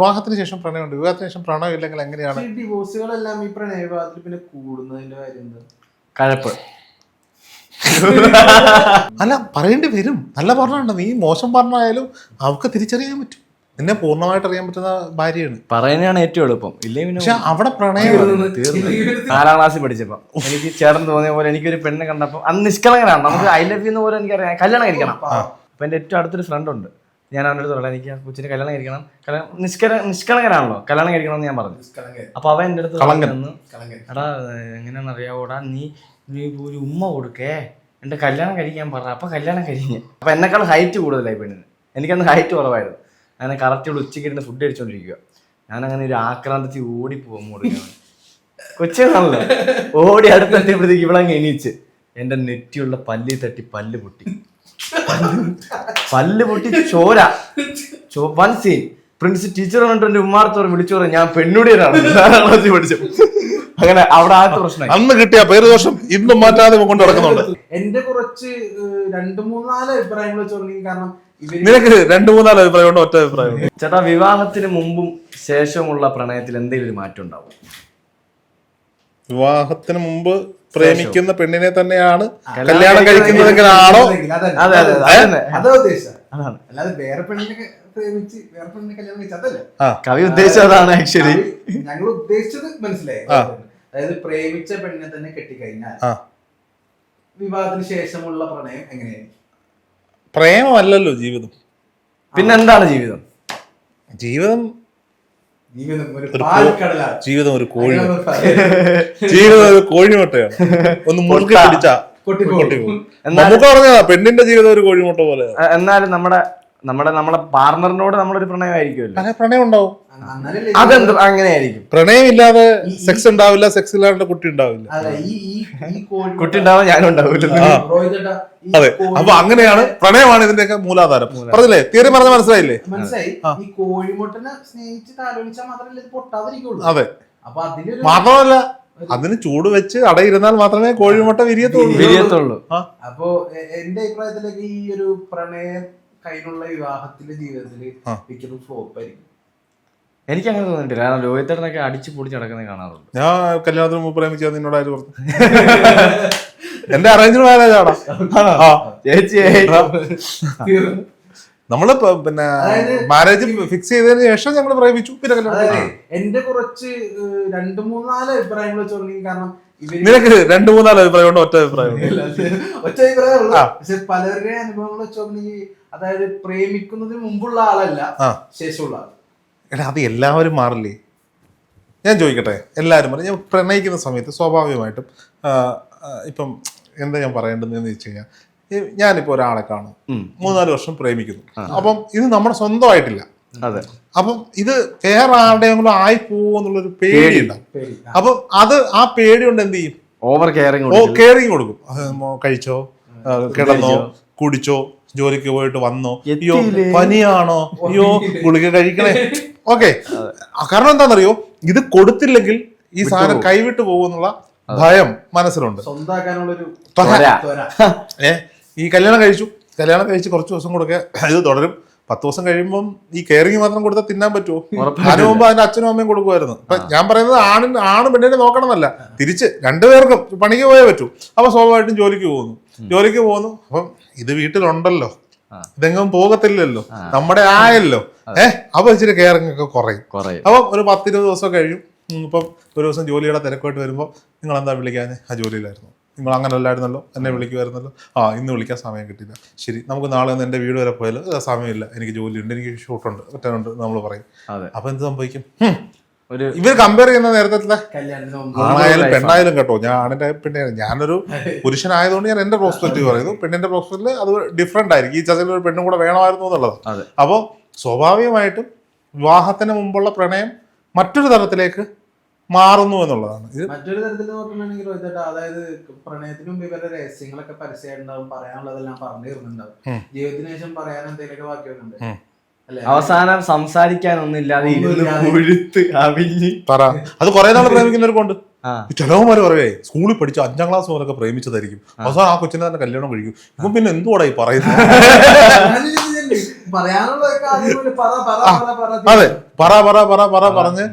വിവാഹത്തിന് ശേഷം പ്രണയമുണ്ട് വിവാഹത്തിന് ശേഷം പ്രണയം ഇല്ലെങ്കിൽ എങ്ങനെയാണ്? ഡിവോഴ്സുകളെല്ലാം ഈ പ്രണയ വിവാഹത്തിൽ പിന്നെ കൂടുന്നതിന്റെ കാര്യം എന്താ കഴപ്പ്. അല്ല പറയേണ്ടി വരും. നല്ല പറഞ്ഞുണ്ട് നീ മോശം പറഞ്ഞായാലും അവർക്ക് തിരിച്ചറിയാൻ പറ്റും. നിന്നെ പൂർണമായിട്ട് അറിയാൻ പറ്റുന്ന ഭാര്യയാണ്. പറയുന്നതാണ് ഏറ്റവും എളുപ്പം. ഇല്ലേ പിന്നെ പക്ഷെ അവിടെ പ്രണയം നാലാം ക്ലാസ്സിൽ പഠിച്ചപ്പോ. എനിക്ക് ചേട്ടൻ തോന്നിയ പോലെ എനിക്കൊരു പെണ്ണ് കണ്ടപ്പോ അന്ന് നിഷ്കളങ്കനാണ്. നമുക്ക് ഐ ലവ് യു എന്ന് പോലെ എനിക്കറിയാം. കല്യാണം കഴിക്കണം. അപ്പൊ എന്റെ ഏറ്റവും അടുത്തൊരു ഫ്രണ്ട് ഉണ്ട്. ഞാൻ അവന്റെ അടുത്ത് പറയാം എനിക്ക് ആ കൊച്ചിന് കല്യാണം കഴിക്കണം. കല്യാണം നിഷ്കര നിഷ്കളങ്കനാണല്ലോ. കല്യാണം കഴിക്കണം എന്ന് ഞാൻ പറഞ്ഞു. അപ്പൊ അവൻ എന്റെ അടുത്ത്. പറഞ്ഞു എടാ എങ്ങനെയാണെന്ന് അറിയാവോടാ നീ നീ ഒരു ഉമ്മ കൊടുക്കേ. എന്റെ കല്യാണം കഴിക്കാൻ പറഞ്ഞ അപ്പൊ കല്യാണം കഴിഞ്ഞ്. അപ്പൊ എന്നെക്കാൾ ഹൈറ്റ് കൂടുതലായി പെണ്ണിന്. എനിക്കന്ന് ഹൈറ്റ് കുറവായിരുന്നു. അങ്ങനെ കറക്റ്റ് ഇവിടെ ഉച്ചയ്ക്ക് ഇരുന്ന് ഫുഡ് കഴിച്ചുകൊണ്ടിരിക്കുക ഞാൻ അങ്ങനെ ഒരു ആക്രാന്തത്തിൽ ഓടി പോകും കൊച്ചാണല്ലോ ഓടി അടുത്തെത്തിയപ്പോഴത്തേക്ക് ഇവളങ്ങ് എണീച്ച്. എന്റെ നെറ്റിയുള്ള പല്ലി തട്ടി പല്ല് പൊട്ടി. പല്ല് പൊട്ടി ചോര. ചോ വൺ സീൻ പ്രിൻസ് ടീച്ചർ കണ്ടിട്ട് എന്റെ ഉമ്മാർത്തോർ വിളിച്ചു പറഞ്ഞു ഞാൻ പെണ്ണുടിയനാണ്. അങ്ങനെ അവിടെ ആ പ്രശ്നം അന്ന് കിട്ടിയ പേര് ദോഷം ഇന്നും മാറ്റാതെ കൊണ്ട് നടക്കുന്നുണ്ട്. എന്റെ കുറച്ച് രണ്ടു മൂന്നാൽ അഭിപ്രായങ്ങൾ വെച്ച് കാരണം നിനക്ക് രണ്ടു മൂന്നാൽ അഭിപ്രായം ഉണ്ട് ഒറ്റ അഭിപ്രായം. ചേട്ടാ വിവാഹത്തിന് മുമ്പും ശേഷമുള്ള പ്രണയത്തിൽ എന്തെങ്കിലും മാറ്റം ഉണ്ടാവും? വിവാഹത്തിന് മുമ്പ് പ്രേമിക്കുന്ന പെണ്ണിനെ തന്നെയാണ് കല്യാണം കഴിക്കുന്നതെങ്കിലാണോ? കവി ഉദ്ദേശിച്ചത് അതാണ് ആക്ച്വലി ഞങ്ങൾ ഉദ്ദേശിച്ചത് മനസ്സിലായി? അതായത് പ്രേമിച്ച പെണ്ണിനെ തന്നെ കെട്ടിക്കഴിഞ്ഞാൽ വിവാഹത്തിന് ശേഷമുള്ള പ്രണയം എങ്ങനെയായിരിക്കും? പ്രേമമല്ലല്ലോ ജീവിതം. പിന്നെന്താണ് ജീവിതം? ജീവിതം ജീവിതം ഒരു ഒരു ജീവിതം ഒരു കോഴി. ജീവിതം ഒരു കോഴിമുട്ടയാണ് ഒന്ന് മുറുക്കി പിടിച്ചാ. കൊട്ടി എന്നാൽ- നമുക്ക് പറഞ്ഞതാ പെണ്ണിന്റെ ജീവിതം ഒരു കോഴിമുട്ട പോലെ. എന്നാലും നമ്മുടെ നമ്മുടെ നമ്മളെ പാർട്ണറിനോട് നമ്മളൊരു പ്രണയമായിരിക്കുമല്ലോ. പല പ്രണയം ഉണ്ടാവും അതെന്ത് അങ്ങനെയായിരിക്കും? പ്രണയം ഇല്ലാതെ സെക്സ് ഉണ്ടാവില്ല സെക്സ് ഇല്ലാണ്ട് കുട്ടി ഉണ്ടാവില്ല. അല്ല ഈ ഈ ഈ കോഴി കുട്ടി ഉണ്ടാവാൻ ഞാനും ഉണ്ടാവില്ല. ചേട്ടാ, ഈ അതെ. കോഴി- അപ്പൊ അങ്ങനെയാണ് പ്രണയമാണ് ഇതിന്റെയൊക്കെ മൂലാധാരം. പറഞ്ഞില്ലേ? തിയറി പറഞ്ഞ മനസ്സിലായില്ലേ? മനസ്സിലായി. ഈ കോഴിമുട്ടനെ സ്നേഹിച്ച് താലോലിച്ചാൽ മാത്രമല്ലേ ഇത് പൊട്ടാതിരിക്കുള്ളൂ. അതെ. അപ്പൊ അതിലൊരു മാത്രമല്ല അതിന് ചൂട് വെച്ച് അടയിരുന്നാൽ മാത്രമേ കോഴിമുട്ട വിരിയത്തുള്ളൂ. വിരിയത്തുള്ളൂ. അപ്പോ അപ്പൊ എ- എന്റെ അഭിപ്രായത്തിലേക്ക് ഈ ഒരു പ്രണയം കഴിഞ്ഞുള്ള വിവാഹത്തിന്റെ ജീവിതത്തിൽ. മിക്കതും ഫ്ലോപ്പ് ആയിരിക്കും. എനിക്ക് അങ്ങനെ തോന്നിയിട്ടില്ല. കാരണം രോഹിത്തേട്ടനൊക്കെ അടിച്ചു പൊടിച്ച് നടക്കുന്നത് കാണാറുണ്ട്. ഞാൻ കല്യാണത്തിന് മുമ്പ് പ്രേമിച്ചാൽ നിന്നോട് ആര് പറഞ്ഞു? എന്റെ അറേഞ്ച് മാരേജ് ആണോ ചേച്ചി നമ്മൾ പിന്നെ മാരേജ് ഫിക്സ് ചെയ്തതിന് ശേഷം ഞങ്ങൾ പ്രേമിച്ചു. പിന്നെ എന്റെ കുറച്ച് രണ്ട് മൂന്നാൽ അഭിപ്രായങ്ങൾ വെച്ച് തുടങ്ങി കാരണം നിനക്ക് രണ്ടു മൂന്നാൽ അഭിപ്രായം ഉണ്ട് ഒറ്റ അഭിപ്രായം ഒറ്റ അഭിപ്രായം. പക്ഷെ പലരുടെ അനുഭവങ്ങൾ വെച്ചോണ്ടെങ്കിൽ അതായത് പ്രേമിക്കുന്നതിന് മുമ്പുള്ള ആളല്ല ശേഷമുള്ള ആൾ എടാ അത് എല്ലാവരും മാറില്ലേ? ഞാൻ ചോദിക്കട്ടെ എല്ലാവരും പറയും ഞാൻ പ്രണയിക്കുന്ന സമയത്ത് സ്വാഭാവികമായിട്ടും ഇപ്പം എന്താ ഞാൻ പറയേണ്ടതെന്ന് വെച്ച് കഴിഞ്ഞാൽ ഞാനിപ്പോൾ ഒരാളെ കാണും. മൂന്നാൽ വർഷം പ്രേമിക്കുന്നു. അപ്പം ഇത് നമ്മുടെ സ്വന്തമായിട്ടില്ല. അതെ. അപ്പം ഇത് വേറെ ആരുടെയെങ്കിലും ആയി പേടി ഉണ്ടാവും. പേടി. ആ. അപ്പം അത് ആ പേടി കൊണ്ട് എന്ത് ചെയ്യും? ഓവർ കെയറിങ് ഓ കെയറിങ് കൊടുക്കും. കഴിച്ചോ? കിടന്നോ? കുടിച്ചോ? ജോലിക്ക് പോയിട്ട് വന്നോ? അയ്യോ പനിയാണോ? അയ്യോ ഗുളിക കഴിക്കണേ. ഓക്കെ. കാരണം എന്താണെന്നറിയോ? ഇത് കൊടുത്തില്ലെങ്കിൽ ഈ സാധനം കൈവിട്ട് പോകുന്നുള്ള ഭയം മനസ്സിലുണ്ട്. ഏ ഈ കല്യാണം കഴിച്ചു. കല്യാണം കഴിച്ച് കുറച്ച് ദിവസം കൊടുക്കുക ഇത് തുടരും. പത്ത് ദിവസം കഴിയുമ്പം ഈ കെയറിങ് മാത്രം കൊടുത്താൽ തിന്നാൻ പറ്റുമോ അതിനു മുമ്പ് അതിന്റെ അച്ഛനും അമ്മയും കൊടുക്കുമായിരുന്നു. അപ്പൊ ഞാൻ പറയുന്നത് ആണിന് ആണ് പെണ്ണിനെ നോക്കണം എന്നല്ല തിരിച്ച് രണ്ടുപേർക്കും പണിക്ക് പോയേ പറ്റൂ. അപ്പൊ സ്വാഭാവികമായിട്ടും ജോലിക്ക് പോകുന്നു. ജോലിക്ക് പോകുന്നു. അപ്പം ഇത് വീട്ടിലുണ്ടല്ലോ. ഇതെങ്ങും പോകത്തില്ലല്ലോ. നമ്മുടെ ആയല്ലോ. ഏഹ് അപ്പൊ ഇച്ചിരി കെയറിങ് ഒക്കെ കുറയും. അപ്പൊ ഒരു പത്തിരുപത് ദിവസം കഴിയും. ഇപ്പം ഒരു ദിവസം ജോലിയുടെ തിരക്കായിട്ട് വരുമ്പോൾ നിങ്ങൾ എന്താ വിളിക്കാൻ ആ ജോലിയിലായിരുന്നു. നിങ്ങൾ അങ്ങനെ അല്ലായിരുന്നല്ലോ എന്നെ വിളിക്കുമായിരുന്നല്ലോ? ആ ഇന്ന് വിളിക്കാൻ സമയം കിട്ടിയില്ല. ശരി നമുക്ക് നാളെ ഒന്ന് എന്റെ വീട് വരെ പോയാലോ "ആ, സമയമില്ല. എനിക്ക് ജോലിയുണ്ട് എനിക്ക് ഷൂട്ടുണ്ട് ഒറ്റനുണ്ട് നമ്മൾ പറയും. അതെ. അപ്പൊ എന്ത് സംഭവിക്കും? ഇവർ കമ്പയർ ചെയ്യുന്ന നേരത്തെ ആണായാലും പെണ്ണായാലും കേട്ടോ ഞാൻ ആണിന്റെ പെണ്ണെ ഞാനൊരു പുരുഷനായതുകൊണ്ട് ഞാൻ എന്റെ പ്രോസ്പെക്റ്റീവ് പറയുന്നു. പെണ്ണിന്റെ പ്രോസ്പെക്റ്റിൽ അത് ഡിഫറെന്റ് ആയിരിക്കും. ഈ ചതിൽ ഒരു പെണ്ണും കൂടെ വേണമായിരുന്നു എന്നുള്ളത് അപ്പോ അപ്പോൾ സ്വാഭാവികമായിട്ടും വിവാഹത്തിന് മുമ്പുള്ള പ്രണയം മറ്റൊരു തരത്തിലേക്ക് മാറുന്നു എന്നുള്ളതാണ്. ഇത് മറ്റൊരു തരത്തിൽ നോക്കുകയാണെങ്കിൽ രോഹിതേട്ടാ അതായത് പ്രണയത്തിനും മുമ്പ് ഇവരുടെ രഹസ്യങ്ങളൊക്കെ പരസ്യമായിട്ടുണ്ടാവും പറയാനുള്ളതെല്ലാം പറഞ്ഞു തീർന്നുണ്ടാവും ഉം. ജീവിതത്തിന് ശേഷം പറയാൻ എന്തെങ്കിലുമൊക്കെ ബാക്കിയൊക്കെ ഉം. അവസാനം അവിഞ്ഞ്. പറ. അത് കുറെ നാൾ പ്രേമിക്കുന്നവർക്കുണ്ട്. ചിലവന്മാര് പറയേ സ്കൂളിൽ പഠിച്ച അഞ്ചാം ക്ലാസ് മുതലൊക്കെ പ്രേമിച്ചതായിരിക്കും. അവസാനം ആ കൊച്ചിനെ തന്നെ കല്യാണം കഴിക്കും. ഇപ്പം പിന്നെ എന്തുകൂടെ ഈ പറയുന്നത്? പറയാനുള്ളതൊക്കെ ആദ്യം പോലെ പറ പറ പറ പറ അതെ. പറ പറ പറ പറ പറഞ്ഞ്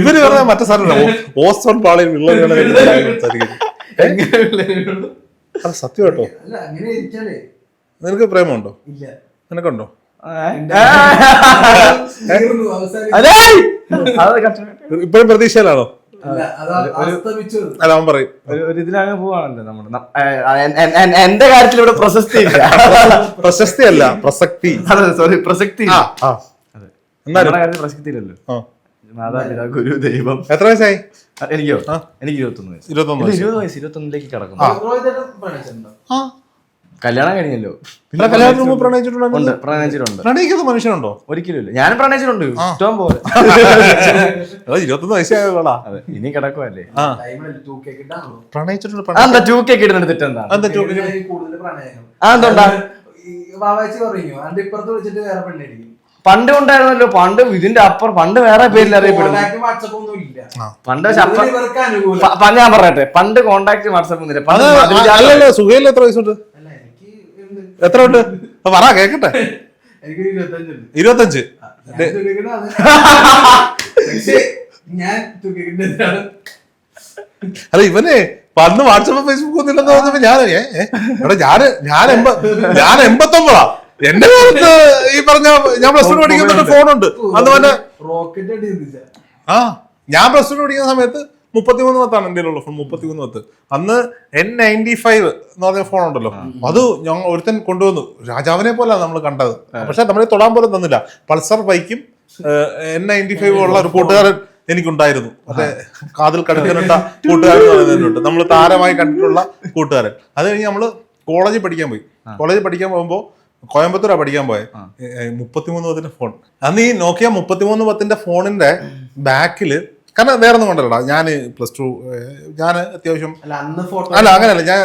ഇവർ പറഞ്ഞ മറ്റേ സാധനം ഓസോൺ പാളയിൽ വിള്ളലുകളെ സത്യം കേട്ടോ. നിനക്ക് പ്രേമമുണ്ടോ? ഇല്ല. നിനക്കുണ്ടോ? ഇപ്പോഴും പ്രതീക്ഷയിലാണോ? അല്ല, അത് അസ്തമിച്ചു. അല്ല അവൻ പറയും. ഇതിലങ്ങ് പോവാണല്ലോ നമ്മുടെ എന്റെ കാര്യത്തിൽ ഇവിടെ പ്രശസ്തി പ്രശസ്തി അല്ല പ്രസക്തി സോറി പ്രസക്തി മാതാപിതാ ഗുരു ദൈവം. എത്ര വയസ്സായി? എനിക്കോ? എനിക്ക് ഇരുപത്തൊന്ന് വയസ്സ്. ഇരുപത്തൊന്ന് വയസ്സ്. ഇരുപത് വയസ്സ് ഇരുപത്തൊന്നിലേക്ക് കടക്കുന്നു. കല്യാണം കഴിഞ്ഞല്ലോ. പിന്നെ കല്യാണത്തിന് മുമ്പ് പ്രണയിച്ചിട്ടുണ്ട് പ്രണയിച്ചിട്ടുണ്ട്. പ്രണയിക്കുന്ന മനുഷ്യനുണ്ടോ? ഒരിക്കലും ഞാൻ ഞാനും പ്രണയിച്ചിട്ടുണ്ട്. ഇഷ്ടം പോലെ. ഇരുപത്തൊന്ന് വയസ്സായോളാ ഇനി കിടക്കുവല്ലേ? ടൈമിൽ ടൂ കെ കിട്ടാണല്ലോ പ്രണയിച്ചിട്ടുണ്ട് എന്താ ടൂ കേക്ക് എന്താ ആ, എന്തുകൊണ്ടാ? വാവാച്ചി പറഞ്ഞു അണ്ട് ഇപ്പുറത്ത് വിളിച്ചിട്ട് വേറെ പണ്ട് ഉണ്ടായിരുന്നല്ലോ പണ്ട് ഇതിന്റെ അപ്പുറം പണ്ട് വേറെ പേരിൽ അറിയപ്പെടുന്നു. വാട്സപ്പ് ഒന്നും ഇല്ല. പണ്ട് പക്ഷെ അപ്പ- കൂടുതൽ ഇവർക്ക് അനുകൂലം. പ- പ- ഞാൻ പറയട്ടെ പണ്ട് കോണ്ടാക്ട് വാട്സപ്പ് ഒന്നുമില്ല പണ്ട് സുഖയില്ല എത്ര വയസ്സുണ്ട്? അല്ല എനിക്ക് ഉണ്ട്. എത്ര ഉണ്ട്? പറ കേക്കട്ടെ. ഇരുപത്തഞ്ച് അല്ല ഇവനെ പണ്ട് വാട്സപ്പ് ഫേസ്ബുക്ക് ഒന്നുമില്ലെന്ന് പറഞ്ഞപ്പോ ഞാൻ ഞാൻ ഞാൻ എൺപത്തൊമ്പതാ. എന്റെ കാലത്ത് ഈ പറഞ്ഞ ഞാൻ പ്ലസ് ടു പഠിക്കുന്ന ഫോണുണ്ട് അതുപോലെ ആ ഞാൻ പ്ലസ് ടു പഠിക്കുന്ന സമയത്ത് മുപ്പത്തിമൂന്ന് പത്താണ് എന്റെ ഉള്ള ഫോൺ മുപ്പത്തിമൂന്ന് പത്ത് അന്ന് എൻ നയന്റി ഫൈവ് എന്ന് പറഞ്ഞ ഫോൺ ഉണ്ടല്ലോ. അത് ഞങ്ങൾ ഒരുത്തൻ കൊണ്ടുവന്നു. രാജാവിനെ പോലെ നമ്മൾ കണ്ടത്. പക്ഷെ നമ്മളെ തൊടാൻ പോലും തന്നില്ല. പൾസർ ബൈക്കും എൻ നയന്റി ഫൈവ് ഉള്ള ഒരു കൂട്ടുകാരൻ എനിക്കുണ്ടായിരുന്നു. അതെ കാതിൽ കടുക്കനിട്ട കൂട്ടുകാരൻ എന്ന് പറയുന്നുണ്ട് നമ്മൾ താരമായി കണ്ടിട്ടുള്ള കൂട്ടുകാരൻ. അത് കഴിഞ്ഞ് നമ്മൾ കോളേജിൽ പഠിക്കാൻ പോയി. കോളേജിൽ പഠിക്കാൻ പോകുമ്പോൾ കോയമ്പത്തൂരാ പഠിക്കാൻ പോയെ. മുപ്പത്തിമൂന്ന് പത്തിന്റെ ഫോൺ. അന്ന് ഈ നോക്കിയ മുപ്പത്തിമൂന്ന് പത്തിന്റെ ഫോണിന്റെ ബാക്കിൽ കാരണം വേറെ ഒന്നും കൊണ്ടല്ലടാ. ഞാൻ പ്ലസ് ടു ഞാൻ അത്യാവശ്യം അല്ല അന്ന് ഫോട്ടോ അല്ല അങ്ങനെയല്ല ഞാൻ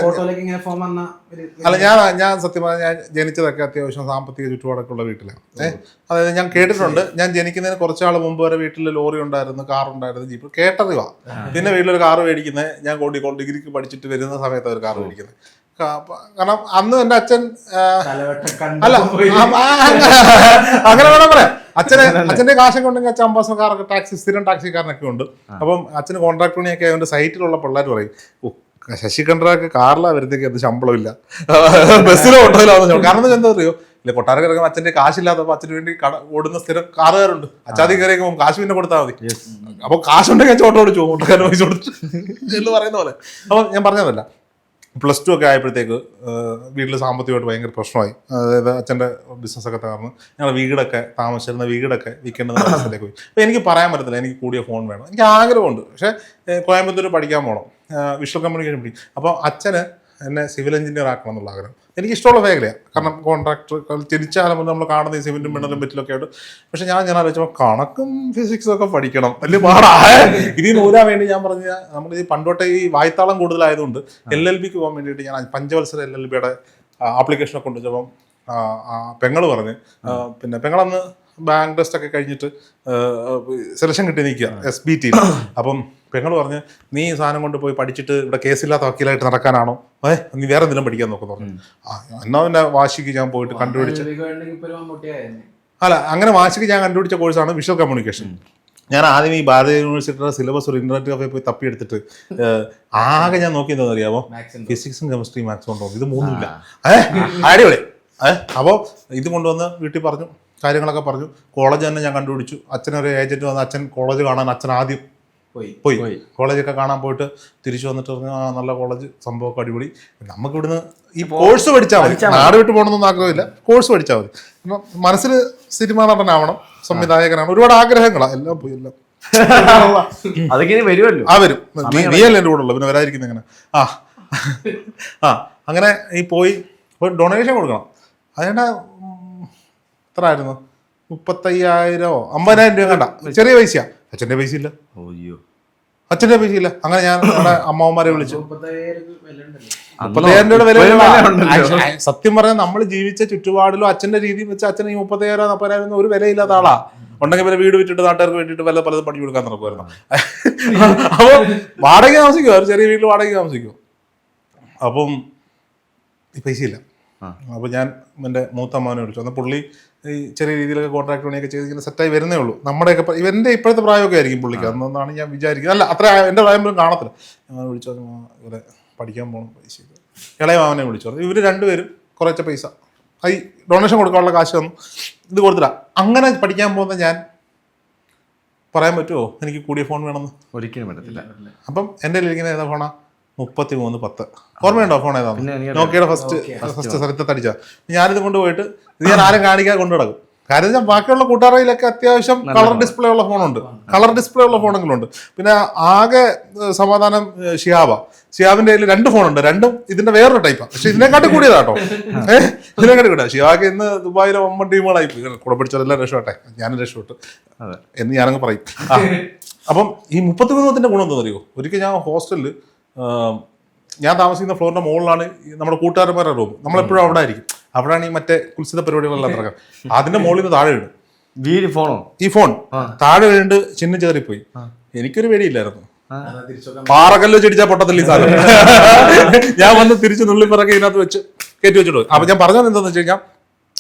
അല്ല ഞാൻ ഞാൻ സത്യം പറഞ്ഞാൽ ഞാൻ ജനിച്ചതൊക്കെ അത്യാവശ്യം സാമ്പത്തിക ചുറ്റുപാടൊക്കെ ഉള്ള വീട്ടിലാണ് ഏഹ് അതായത് ഞാൻ കേട്ടിട്ടുണ്ട്. ഞാൻ ജനിക്കുന്നതിന് കുറച്ചാൾ മുമ്പ് വരെ വീട്ടിൽ ലോറി ഉണ്ടായിരുന്നു കാർ ഉണ്ടായിരുന്നു ജീപ്പ്. കേട്ടറിവാ. പിന്നെ വീട്ടിലൊരു കാർ മേടിക്കുന്നത് ഞാൻ കോണ്ടി ഡിഗ്രിക്ക് പഠിച്ചിട്ട് വരുന്ന സമയത്ത് ഒരു കാർ മേടിക്കുന്നത് കാരണം അന്ന് എന്റെ അച്ഛൻ അല്ല അങ്ങനെ വേണം പറയാം അച്ഛനെ അച്ഛന്റെ കാശൊക്കെ ഉണ്ടെങ്കിൽ അച്ഛൻ അംബാസക്കാരൊക്കെ ടാക്സി സ്ഥിരം ടാക്സിക്കാരനൊക്കെ ഉണ്ട്. അപ്പം അച്ഛന് കോൺട്രാക്ട് പണിയൊക്കെ ആയതുകൊണ്ട് സൈറ്റിലുള്ള പിള്ളേർ പറയും ഓ ശശി വരുന്നേക്ക് കാറിലാ വരുത്തേക്ക് അത് ശമ്പളമില്ല. ബസ്സിലോ ഓട്ടോയിലോ കാരണം എന്താ അറിയോ? ഇല്ല കൊട്ടാരം അച്ഛന്റെ കാശില്ലാത്തപ്പോൾ അച്ഛന് വേണ്ടി കട ഓടുന്ന സ്ഥിരം കാറുകാരുണ്ട്. അച്ചാതി കയറി പോകുമ്പോൾ കാശ് പിന്നെ കൊടുത്താൽ മതി. അപ്പൊ കാശുണ്ടെങ്കിൽ അച്ഛൻ ഓട്ടോ ഓടിച്ചു ഓട്ടോക്കാരൻ പൈസ കൊടുത്തു എന്ന് പറയുന്ന പോലെ. അപ്പൊ ഞാൻ പറഞ്ഞതല്ല. പ്ലസ് ടു ഒക്കെ ആയപ്പോഴത്തേക്ക് വീട്ടിൽ സാമ്പത്തികമായിട്ട് ഭയങ്കര പ്രശ്നമായി. അതായത് അച്ഛന്റെ ബിസിനസ്സൊക്കെ തകർന്ന് ഞങ്ങൾ വീടൊക്കെ താമസിച്ചിരുന്ന വീടൊക്കെ വിൽക്കേണ്ടത് അവസ്ഥയിലേക്ക് പോയി. അപ്പോൾ എനിക്ക് പറയാൻ പറ്റത്തില്ല എനിക്ക് കൂടിയ ഫോൺ വേണം. എനിക്ക് ആഗ്രഹമുണ്ട് പക്ഷേ കോയമ്പത്തൂർ പഠിക്കാൻ പോകണം വിഷ്വൽ കമ്മ്യൂണിക്കേഷൻ പഠിക്കും. അപ്പോൾ അച്ഛന് എന്നെ സിവിൽ എഞ്ചിനീയർ ആക്കണം എന്നുള്ള ആഗ്രഹം. എനിക്ക് ഇഷ്ടമുള്ള മേഖലയാണ് കാരണം കോൺട്രാക്ടർ തിരിച്ചാലും മുതൽ നമ്മൾ കാണുന്ന ഈ സിമെന്റും മിണലും മെറ്റിലൊക്കെ ആയിട്ട്. പക്ഷെ ഞാൻ ഞാൻ ആലോചിച്ചപ്പോൾ കണക്കും ഫിസിക്സും ഒക്കെ പഠിക്കണം. വലിയ പാടാ. ഇതിൽ നൂരാൻ വേണ്ടി ഞാൻ പറഞ്ഞ നമ്മൾ ഈ പണ്ടോട്ടെ ഈ വായ്ത്താളം കൂടുതലായതുകൊണ്ട് എൽ എൽ ബിക്ക് പോകാൻ വേണ്ടിയിട്ട് ഞാൻ പഞ്ചവത്സര എൽ എൽ ബിയുടെ ആപ്ലിക്കേഷനൊക്കെ കൊണ്ടുവച്ചപ്പം പെങ്ങൾ പറഞ്ഞ് പിന്നെ പെങ്ങളന്ന് ബാങ്ക് ടെസ്റ്റ് ഒക്കെ കഴിഞ്ഞിട്ട് സെലക്ഷൻ കിട്ടി നിൽക്കുക എസ് ബി ടി അപ്പം പെങ്ങൾ പറഞ്ഞ് നീ ഈ സാധനം കൊണ്ട് പോയി പഠിച്ചിട്ട് ഇവിടെ കേസില്ലാത്ത വക്കീലായിട്ട് നടക്കാനാണോ? ഏ നീ വേറെ എന്തെങ്കിലും പഠിക്കാൻ നോക്കുന്നു പറഞ്ഞു. എന്നാ പിന്നെ വാശിക്ക് ഞാൻ പോയിട്ട് കണ്ടുപിടിച്ച് അല്ല അങ്ങനെ വാശിക്ക് ഞാൻ കണ്ടുപിടിച്ച കോഴ്സാണ് വിഷ്വൽ കമ്മ്യൂണിക്കേഷൻ ഞാൻ ആദ്യം ഈ ഭാരത യൂണിവേഴ്സിറ്റിയുടെ സിലബസ് ഒരു ഇന്റർനെറ്റ് കഫേ പോയി തപ്പിയെടുത്തിട്ട് എടുത്തിട്ട് ആകെ ഞാൻ നോക്കി എന്താണെന്ന് അറിയാമോ ഫിസിക്സും കെമിസ്ട്രിയും മാത്സും ഉണ്ടോ? ഇത് മൂന്നുമില്ല ഏഹ് അടിപൊളി. ഏഹ് അപ്പോൾ ഇത് കൊണ്ടുവന്ന് വീട്ടിൽ പറഞ്ഞു കാര്യങ്ങളൊക്കെ പറഞ്ഞു. കോളേജ് തന്നെ ഞാൻ കണ്ടുപിടിച്ചു. അച്ഛനൊരു ഏജന്റ് വന്ന് അച്ഛൻ കോളേജ് കാണാൻ അച്ഛൻ ആദ്യം പോയി. പോയി. കോളേജൊക്കെ കാണാൻ പോയിട്ട് തിരിച്ചു വന്നിട്ട് പറഞ്ഞു ആ നല്ല കോളേജ് സംഭവമൊക്കെ അടിപൊളി. നമുക്ക് ഇവിടുന്ന് ഈ കോഴ്സ് പഠിച്ചാൽ മതി. നാട് വിട്ട് പോകണമെന്നൊന്നും ആഗ്രഹമില്ല. കോഴ്സ് പഠിച്ചാൽ മതി. മനസ്സിൽ സിനിമ നടനാവണം സംവിധായകനാണ് ഒരുപാട് ആഗ്രഹങ്ങളാണ് എല്ലാം പോയി എല്ലാം. അതൊക്കെ വരുമല്ലോ. ആ വരും. നീ അല്ലേ എന്റെ കൂടെ ഉള്ളു? പിന്നെ വരാതിരിക്കുന്ന ഇങ്ങനെ ആ. ആ അങ്ങനെ ഈ പോയി. ഡൊണേഷൻ കൊടുക്കണം. അതേണ്ട എത്ര ആയിരുന്നു മുപ്പത്തയ്യായിരോ? അമ്പതിനായിരം രൂപ കണ്ട. ചെറിയ പൈസയാ. അച്ഛന്റെ പൈസ ഇല്ല അയ്യോ. അച്ഛന്റെ പൈസ ഇല്ല അങ്ങനെ ഞാൻ നമ്മുടെ അമ്മാവന്മാരെ വിളിച്ചു. മുപ്പത്തയ്യായിരം രൂപ രൂപയുടെ വില സത്യം പറഞ്ഞാൽ നമ്മൾ ജീവിച്ച ചുറ്റുപാടിലും അച്ഛന്റെ രീതിയിൽ വെച്ച് അച്ഛന് ഈ മുപ്പത്തയ്യായിരം നാൽപ്പതിനായിരം ഒരു വിലയില്ലാത്ത ആളാ. ഉണ്ടെങ്കിൽ പിന്നെ വീട് വിറ്റിട്ട് നാട്ടുകാർക്ക് വേണ്ടിട്ട് വല്ല പലതും പണി കൊടുക്കാൻ നടക്കുമായിരുന്നു. അപ്പോൾ വാടക താമസിക്കുമോ ഒരു ചെറിയ വീട്ടിൽ വാടക താമസിക്കുമോ അപ്പം ഈ പൈസ ഇല്ല. അപ്പോൾ ഞാൻ എന്റെ മൂത്ത അമ്മാവനെ വിളിച്ചു. അന്ന് പുള്ളി ഈ ചെറിയ രീതിയിലൊക്കെ കോൺട്രാക്ട് പണിയൊക്കെ ചെയ്ത് ഇങ്ങനെ സെറ്റായി വരുന്നേ ഉള്ളൂ. നമ്മുടെയൊക്കെ ഒക്കെ ഇവന്റെ ഇപ്പോഴത്തെ പ്രായമൊക്കെ ആയിരിക്കും പുള്ളിക്ക്. അന്നൊന്നാണ് ഞാൻ വിചാരിക്കുന്നത്. അല്ല അത്ര എന്റെ പ്രായം പോലും കാണത്തില്ല. ഞാൻ വിളിച്ചു പറഞ്ഞു, "മാ, ഇവരെ പഠിക്കാൻ പോകണം പൈസ ഇല്ല." ഇളയ മാമനെ വിളിച്ചു. പറഞ്ഞു ഇവർ രണ്ടുപേരും കുറച്ച് പൈസ. ഈ ഡൊണേഷൻ കൊടുക്കാനുള്ള കാശ് തന്നു. ഇത് കൊടുത്തില്ല അങ്ങനെ പഠിക്കാൻ പോകുന്ന ഞാൻ പറയാൻ പറ്റുമോ എനിക്ക് കൂടിയ ഫോൺ വേണമെന്ന്. ഒരിക്കലും പറ്റത്തില്ല അപ്പം എന്റെ ഇരിക്കുന്ന ഏതാ ഫോണാ മുപ്പത്തി മൂന്ന് പത്ത്. ഓർമ്മയുണ്ടോ ഫോൺ ഏതാണ് നോക്കിയുടെ ഫസ്റ്റ് ഫസ്റ്റ് സ്ഥലത്ത് അടിച്ച ഞാനിത് കൊണ്ടുപോയിട്ട് ഇത് ഞാൻ ആരും കാണിക്കാൻ കൊണ്ടു നടക്കും. കാര്യം ഞാൻ ബാക്കിയുള്ള കൂട്ടാറയിലൊക്കെ അത്യാവശ്യം കളർ ഡിസ്പ്ലേ ഉള്ള ഫോണുണ്ട്. കളർ ഡിസ്പ്ലേ ഉള്ള ഫോണെങ്കിലും ഉണ്ട് പിന്നെ ആകെ സമാധാനം ഷിയാബ ഷിയാബിന്റെ കയ്യിൽ രണ്ട് ഫോണുണ്ട്. രണ്ടും ഇതിന്റെ വേറൊരു ടൈപ്പാണ് പക്ഷെ ഇതിനെക്കാട്ടി കൂടിയതാട്ടോ. ഏഹ് ഇതിനെക്കാട്ടി കൂടിയ ഷിയാബ് ഇന്ന് ദുബായിലെ ഒമ്പൻ ടീമുകളായി. കൂടെ പിടിച്ചതെല്ലാം രക്ഷപ്പെട്ടെ. ഞാനും രക്ഷപ്പെട്ടു. എന്ന് ഞാനങ്ങ് പറയും. അപ്പം ഈ മുപ്പത്തി മൂന്നത്തിന്റെ ഗുണം എന്താ അറിയോ ഒരിക്കൽ ഞാൻ ഹോസ്റ്റലിൽ ഞാൻ താമസിക്കുന്ന ഫ്ലോറിന്റെ മുകളിലാണ് നമ്മുടെ കൂട്ടുകാരന്മാരുടെ റൂം. നമ്മളെപ്പോഴും അവിടെ ആയിരിക്കും അവിടെയാണ് ഈ മറ്റേ കുൽസിത പരിപാടികളെല്ലാം നടക്കുക അതിന്റെ മുകളിൽ നിന്ന് താഴെ വീണു വീട് ഫോണോ? ഈ ഫോൺ താഴെ വീണിട്ട് ചിന്ന ചേറിപ്പോയി എനിക്കൊരു പേടിയില്ലായിരുന്നു. പാറകല്ല് ചെടിച്ചാ പൊട്ടത്തില്ല ഈ സാധനം. ഞാൻ വന്ന് തിരിച്ച് നുള്ളി പിറകെ ഇതിനകത്ത് വെച്ച് കയറ്റി വെച്ചിട്ട്. അപ്പൊ ഞാൻ പറഞ്ഞത് എന്താന്ന് വെച്ച് കഴിഞ്ഞാൽ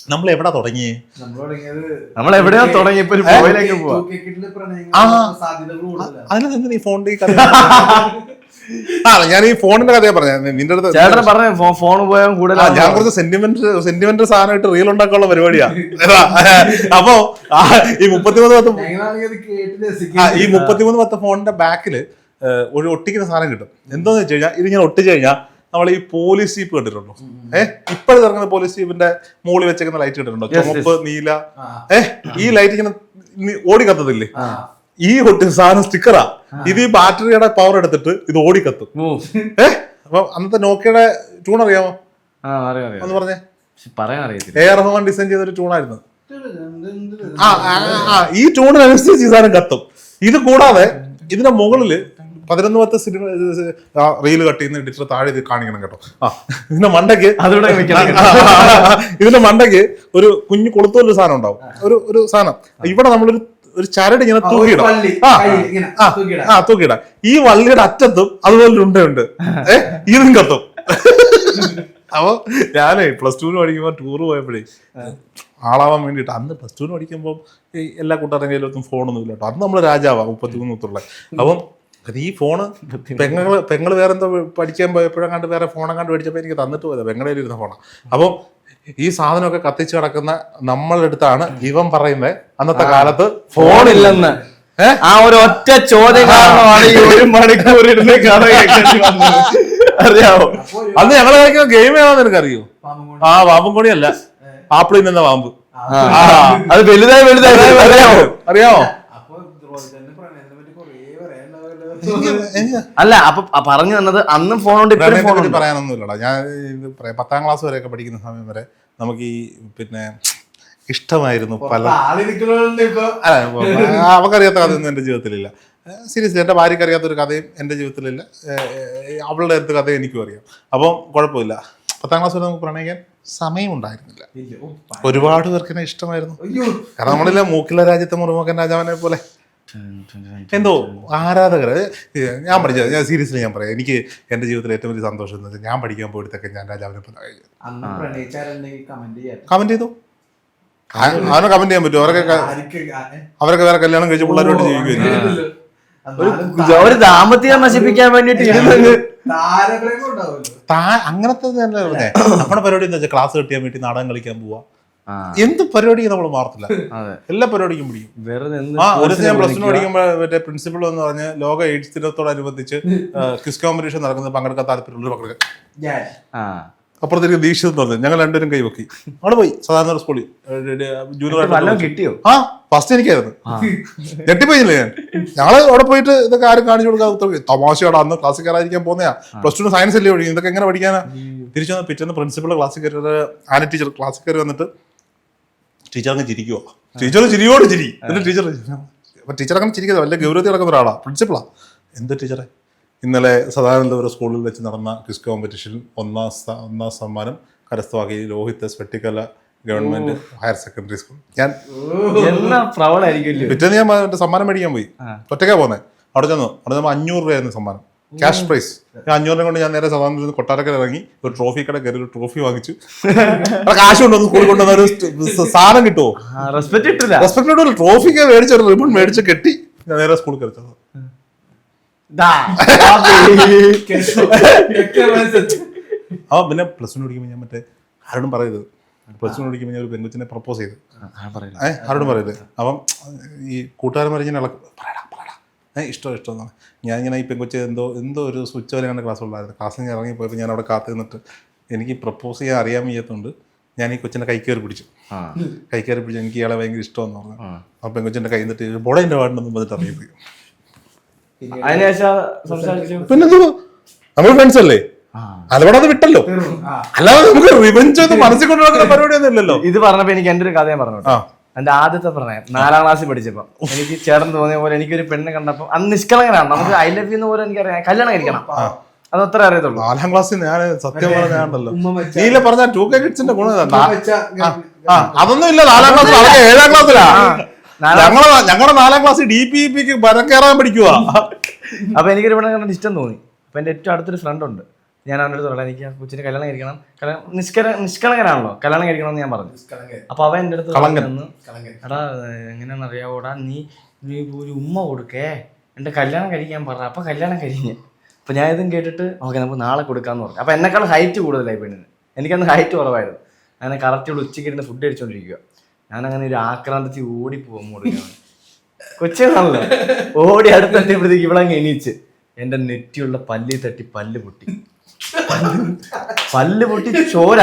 നമ്മൾ എവിടെ തുടങ്ങി നമ്മൾ തുടങ്ങിയത് നമ്മൾ എവിടെയോ തുടങ്ങി ഇപ്പൊ ഒരു പോയിലേക്ക് പോവാ. ടൂക്കിക്കിട്ടിൽ പ്രണയങ്ങൾ ആ. സാധ്യതകൾ കൂടുതലാണ് അതിന് നിന്ന് നീ ഫോണിന്റെ ഈ കഥ? ആ ഞാൻ ഈ ഫോണിന്റെ കഥയാ പറഞ്ഞ. നിന്റെ അടുത്ത് ചേട്ടൻ പറഞ്ഞു ഫോൺ പോയാൽ ആ, കൂടുതൽ ഞാൻ കുറച്ച് സെന്റിമെന്റ് സെന്റിമെന്റ് സാധനമായിട്ട് റീൽ ഉണ്ടാക്കാനുള്ള പരിപാടിയാ. അപ്പോ ഈ മുപ്പത്തിമൂന്ന് പത്ത് ഈ മുപ്പത്തിമൂന്ന് പത്ത് ഫോണിന്റെ ബാക്കിൽ ഒരു ഒട്ടിക്കുന്ന സാധനം കിട്ടും. എന്താന്ന് വെച്ച് കഴിഞ്ഞാൽ ഇത് ഞാൻ ഒട്ടിച്ചു കഴിഞ്ഞാൽ നമ്മൾ ഈ പോലീസ് ജീപ്പ് കണ്ടിട്ടുണ്ടോ? ഏഹ് ഇപ്പോഴും ഇറങ്ങുന്ന പോലീസ് ജീപ്പിന്റെ മുകളിൽ വെച്ചേക്കുന്ന ലൈറ്റ് കണ്ടിട്ടുണ്ടോ? ചുമപ്പ് നീല. ഏഹ് ഈ ലൈറ്റ് ഇങ്ങനെ ഓടി കത്തത്തില്ലേ. ഈ ഒട്ടി സാധനം സ്റ്റിക്കറാ. ഇത് ഈ ബാറ്ററിയുടെ പവർ എടുത്തിട്ട് ഇത് ഓടിക്കത്തും. ഏഹ് അപ്പൊ അന്നത്തെ നോക്കിയുടെ ട്യൂൺ അറിയാമോ? ആ അറിയാം അറിയാം. എന്ന് പറഞ്ഞേ. പറയാൻ അറിയത്തില്ല. എ ആർ റഹ്മാൻ ഡിസൈൻ ചെയ്തൊരു ട്യൂണായിരുന്നു ആ ആ, ഈ ട്യൂണിനനുസരിച്ച് ഈ സാധനം കത്തും. ഇത് കൂടാതെ ഇതിന്റെ മുകളിൽ പതിനൊന്ന് പത്ത് സിനിമ റീൽ കട്ട് ചെയ്യുന്ന എഡിറ്റർ താഴെ ഇത് കാണിക്കണം കേട്ടോ. ആ ഇതിന്റെ മണ്ടയ്ക്ക് ഇതിന്റെ മണ്ടയ്ക്ക് ഒരു കുഞ്ഞു കൊളുത്തൊരു സാധനം ഉണ്ടാവും. ഒരു ഒരു സാധനം. ഇവിടെ നമ്മളൊരു ഒരു ചരട് ഇങ്ങനെ തൂക്കിയിടാം. ആ, തൂക്കിയിടാം. ഈ വള്ളിയുടെ അറ്റത്തും അതുപോലെ ഉണ്ടുണ്ട് ഏ ഇതും കത്തും. അപ്പൊ ഞാനേ പ്ലസ് ടുവിന് പഠിക്കുമ്പോൾ ടൂർ പോയപ്പോഴേ ആളാവാൻ വേണ്ടിട്ട് അന്ന് പ്ലസ് ടുവിന് പഠിക്കുമ്പോൾ എല്ലാ കൂട്ടുകാരുടെ കയ്യിലൊന്നും ഫോണൊന്നും ഇല്ല കേട്ടോ അന്ന് നമ്മൾ രാജാവാ മുപ്പത്തിമൂന്ന് തൊട്ടുള്ള അപ്പം ഈ ഫോണ് പെങ്ങൾ പെങ്ങൾ വേറെന്തോ പഠിക്കാൻ പോയപ്പോഴെങ്ങാണ്ട് വേറെ ഫോണെങ്ങാണ്ട് മേടിച്ചപ്പോൾ എനിക്ക് തന്നിട്ട് പോയത്. പെങ്ങളുടെ ഇരുന്ന ഫോണാണ് അപ്പം ഈ സാധനമൊക്കെ കത്തിച്ചു കിടക്കുന്ന നമ്മളുടെ അടുത്താണ് ഇവൻ പറയുന്നത് അന്നത്തെ കാലത്ത് ഫോൺ ഇല്ലെന്ന് ആ ഒരു ഒറ്റ ചോദ്യം കാരണമാണ് ഈ ഒരു മണിക്കൂർ ഇരുന്ന് കഥ കേൾക്കേണ്ടി വന്നത്. അറിയാവോ? അന്ന് ഞങ്ങൾ കളിക്കുന്ന ഗെയിം അറിയോ കൊണ്ട് ആ വാമ്പും കോണിയല്ല. ആപ്പിളിൽ നിന്ന വാമ്പ്. അത് വലുതായി വലുതായി. അറിയാവോ? അറിയാമോ അപ്പൊ റോഹിതന്റെ പ്രണയത്തിനെ പറ്റി കുറേ പറയാനുണ്ടാവല്ലോ എനിക്ക് അല്ല അപ്പൊ പറഞ്ഞു തന്നത് അന്നും ഫോണുണ്ട് ഉണ്ട് ഫോണുണ്ട് പറയാനൊന്നുമില്ലടാ. ഞാൻ പത്താം ക്ലാസ് വരെയൊക്കെ പഠിക്കുന്ന സമയം വരെ നമുക്ക് ഈ പിന്നെ ഇഷ്ടമായിരുന്നു പല അല്ല അവക്കറിയാത്ത കഥയൊന്നും എന്റെ ജീവിതത്തിലില്ല. സീരിയസ്ലി എന്റെ ഭാര്യയ്ക്ക് അറിയാത്ത ഒരു കഥയും എന്റെ ജീവിതത്തിലില്ല. അവളുടെ അടുത്ത് കഥയും എനിക്കും അറിയാം. അപ്പം കുഴപ്പമില്ല. പത്താം ക്ലാസ് വരെ നമുക്ക് പ്രണയിക്കാൻ സമയം ഉണ്ടായിരുന്നില്ല ഒരുപാട് പേർക്ക് ഇഷ്ടമായിരുന്നു. കാരണം നമ്മളില്ല മൂക്കില രാജ്യത്തെ മുറിമുഖൻ രാജാവിനെ പോലെ. എന്തോ ആരാധകർ ഞാൻ പഠിച്ചത് ഞാൻ സീരിയസ്ലി ഞാൻ പറയാം. എനിക്ക് എന്റെ ജീവിതത്തിൽ ഏറ്റവും വലിയ സന്തോഷം എന്ന് വെച്ചാൽ ഞാൻ പഠിക്കാൻ പോയിട്ടൊക്കെ ഞാൻ രാജാവിനെ കമന്റ് ചെയ്തു? അവനെ കമന്റ് ചെയ്യാൻ പറ്റും അവരൊക്കെ ആർക്ക് അവരൊക്കെ വേറെ കല്യാണം കഴിച്ച് പിള്ളേരോട് ജീവിക്കുന്നു ഒരു ദാമ്പത്യം നശിപ്പിക്കാൻ വേണ്ടിട്ട് അങ്ങനത്തെ തന്നെ പറഞ്ഞേ. നമ്മുടെ പരിപാടി എന്താ വെച്ചാൽ ക്ലാസ് കിട്ടിയാൻ വേണ്ടി നാടകം കളിക്കാൻ പോവാ. എന്ത് പരിപാടിയും നമ്മൾ മാറത്തില്ല. അതെ. എല്ലാ പരിപാടിക്കും പിടിക്കും. ആ ഒരു ദിവസം ഞാൻ പ്ലസ് ടു പഠിക്കുമ്പോൾ മറ്റേ പ്രിൻസിപ്പൾ എന്ന് പറഞ്ഞ് ലോക എയ്ഡ്സ് ദിനത്തോടനുബന്ധിച്ച് ക്വിസ് കോമ്പറ്റീഷൻ നടക്കുന്നത് പങ്കെടുക്കാൻ താല്പര്യമുള്ള പങ്കെടുക്കാൻ അപ്പുറത്തേക്ക് ദീക്ഷിത് എന്ന് പറഞ്ഞു. ഞങ്ങൾ രണ്ടുപേരും കൈ കൈവക്കി. അവിടെ പോയി. സാധാരണ സ്കൂളിൽ. ജൂനിയർ കിട്ടിയോ? ആ ഫസ്റ്റ് എനിക്കായിരുന്നു. ഞെട്ടിപ്പോയില്ലേ ഞാൻ? ഞങ്ങൾ അവിടെ പോയിട്ട് ഇതൊക്കെ ആരും കാണിച്ചു കൊടുക്കാതെ ഉത്തരവ് തമാശയോടെ. അന്ന് ക്ലാസ്സിൽ കയറാതിരിക്കാൻ പോകുന്നതാ പ്ലസ് ടു സയൻസ് അല്ലേ പഠിക്കും ഇതൊക്കെ എങ്ങനെ പഠിക്കാനാ? തിരിച്ചു വന്ന പിറ്റേന്ന് പ്രിൻസിപ്പൾ ക്ലാസ്സിൽ കയറി ആന ടീച്ചർ ക്ലാസ് കയറി വന്നിട്ട് ടീച്ചർ അങ്ങ് ചിരിക്കുവോ. ടീച്ചർ ചിരിയോട് ചിരി. എന്നിട്ട് ടീച്ചർ അപ്പൊ ടീച്ചർ അങ്ങനെ ചിരിക്കുന്നത് വല്ല ഗൗരവത്തിൽ നടക്കുന്ന ഒരാളാ. പ്രിൻസിപ്പളാ എന്ത് ടീച്ചറെ? ഇന്നലെ സദാനന്ദപുരം സ്കൂളിൽ വെച്ച് നടന്ന ക്വിസ് കോമ്പറ്റീഷനിൽ ഒന്നാം സ്ഥാ- ഒന്നാം സമ്മാനം കരസ്ഥമാക്കി Lohith Vettikkala government higher secondary school. ഞാൻ പിറ്റേന്ന് ഞാൻ സമ്മാനം മേടിക്കാൻ പോയി. ഒറ്റയ്ക്കാ പോന്നെ. അവിടെ ചെന്നു. അവിടെ നമ്മൾ അഞ്ഞൂറ് രൂപയായിരുന്നു സമ്മാനം. ക്യാഷ് പ്രൈസ് അഞ്ഞൂറിനെ കൊണ്ട് ഞാൻ നേരെ സാധാരണ കൊട്ടാരക്കര ഇറങ്ങി ഒരു ട്രോഫി കട കയറി ഒരു ട്രോഫി വാങ്ങിച്ചു. കാശ് കൊണ്ട് സ്കൂളിൽ കൊണ്ടുവന്ന ഒരു സാധനം കിട്ടുമോ റെസ്പെക്ട് ഇട്ടില്ല റെസ്പെക്ടോട് ട്രോഫിക്ക് മേടിച്ച ഒരു റിബൺ മേടിച്ച് കെട്ടി ഞാൻ നേരെ സ്കൂളിൽ കയറി ആ പിന്നെ പ്ലസ് വൺ പഠിക്കുമ്പോൾ ഞാൻ മറ്റേ ആരോടും പറയരുത്. പ്ലസ് വൺ പഠിക്കുമ്പോൾ ഞാൻ ഒരു പെൺകുച്ചിനെ പ്രപ്പോസ് ചെയ്ത്. ആരോടും പറയരുത്. അപ്പം ഈ കൂട്ടുകാരന്മാരെ ഞാൻ ഇളക്കും പറയടാ ഇഷ്ടം ഇഷ്ടം. എന്നാണ് ഞാൻ ഇങ്ങനെ ഈ പെൺകുട്ടി എന്തോ എന്തോ ഒരു സ്വിച്ച് വരെ ഞാൻ ക്ലാസ് ഉള്ളായിരുന്നു ക്ലാസ്സിൽ നിന്ന് ഇറങ്ങി പോയപ്പോൾ ഞാൻ അവിടെ കാത്തു നിന്നിട്ട് എനിക്ക് പ്രപ്പോസ് ചെയ്യാൻ അറിയാൻ വയ്യാത്തതുകൊണ്ട് ഞാൻ ഈ കൊച്ചിന്റെ കൈ കയറി പിടിച്ചു. ആ, കൈ കയറി പിടിച്ചു എനിക്ക് ഇയാളെ ഭയങ്കര ഇഷ്ടമെന്ന് പറഞ്ഞു. ആ. അപ്പം പെൺകൊച്ചിന്റെ കൈ നിന്നിട്ട് ബോളേന്റെ എന്റെ ഇറങ്ങിപ്പോയി. അതിനുശേഷം സംസാരിച്ചു. പിന്നെന്തോ? നമ്മൾ ഫ്രണ്ട്സ് അല്ലേ. അതവിടെ അത് വിട്ടല്ലോ. അല്ലാതെ നമുക്ക് റിവെഞ്ച് ഒന്നും മനസ്സിൽ കൊണ്ടുപോകുന്ന പരിപാടി പരിപാടിയൊന്നും ഇല്ലല്ലോ. ഇത് പറഞ്ഞപ്പോ എനിക്ക് എന്റെ ഒരു കഥ ഞാൻ പറഞ്ഞു എന്റെ ആദ്യത്തെ പ്രണയം നാലാം ക്ലാസ്സിൽ പഠിച്ചപ്പോ. എനിക്ക് ചേട്ടൻ തോന്നിയ പോലെ എനിക്കൊരു പെണ്ണ് കണ്ടപ്പോ അന്ന് നിഷ്കളങ്കനാണ്. നമുക്ക് ഐ ലവ് യു പോലെ പോലെ എനിക്കറിയാം. കല്യാണം കഴിക്കണം. അത് അത്ര അറിയത്തുള്ളൂ. നാലാം ക്ലാസ്സിൽ ഞാൻ സത്യം പറഞ്ഞാണ്ടല്ലോ നീല പറഞ്ഞ ടൂ കെ കിഡ്സിന്റെ ഗുണം അതൊന്നും ഇല്ല നാലാം ക്ലാസ് അതൊക്കെ ഏഴാം ക്ലാസ്സിലാ. ഞങ്ങളെ ഞങ്ങളുടെ നാലാം ക്ലാസ് ഡി പി പിക്ക് ബരം കയറാൻ പഠിക്കുക അപ്പൊ എനിക്കൊരു പെണ്ണ് കണ്ടിട്ട് ഇഷ്ടം തോന്നി. അപ്പൊ എന്റെ ഏറ്റവും അടുത്തൊരു ഫ്രണ്ട് ഉണ്ട്. ഞാൻ അവന്റെ അടുത്ത് പറയാം എനിക്ക് ആ കൊച്ചിനെ കല്യാണം കഴിക്കണം. കല്യാണം നിഷ്കര നിഷ്കളങ്കനാണല്ലോ. കല്യാണം കഴിക്കണം എന്ന് ഞാൻ പറഞ്ഞു. അപ്പൊ അവൻ എന്റെ അടുത്ത് എടാ എങ്ങനെയാണെന്ന് അറിയാവോടാ നീ നീ ഒരു ഉമ്മ കൊടുക്കേ. എന്റെ കല്യാണം കഴിക്കാൻ പറ. അപ്പൊ കല്യാണം കഴിഞ്ഞ്. അപ്പൊ ഞാൻ ഇതും കേട്ടിട്ട് ഓക്കെ നമുക്ക് നാളെ കൊടുക്കാന്ന് പറഞ്ഞു. അപ്പൊ എന്നെക്കാൾ ഹൈറ്റ് കൂടുതലായി പെണ്ണിന്. എനിക്കന്ന് ഹൈറ്റ് കുറവായിരുന്നു. അങ്ങനെ കറക്റ്റ് ഇവിടെ ഉച്ചയ്ക്ക് ഇരുന്ന് ഫുഡ് കഴിച്ചുകൊണ്ടിരിക്കുക ഞാൻ അങ്ങനെ ഒരു ആക്രാന്തത്തിൽ ഓടി പോകും മുറിയാണ് കൊച്ചാണല്ലോ ഓടി അടുത്തെത്തിയപ്പോഴത്തേക്ക് ഇവളങ്ങ് എണീച്ച്. എന്റെ നെറ്റിയുള്ള പല്ലി തട്ടി പല്ല് പൊട്ടി. പല്ല് പൊട്ടി ചോര.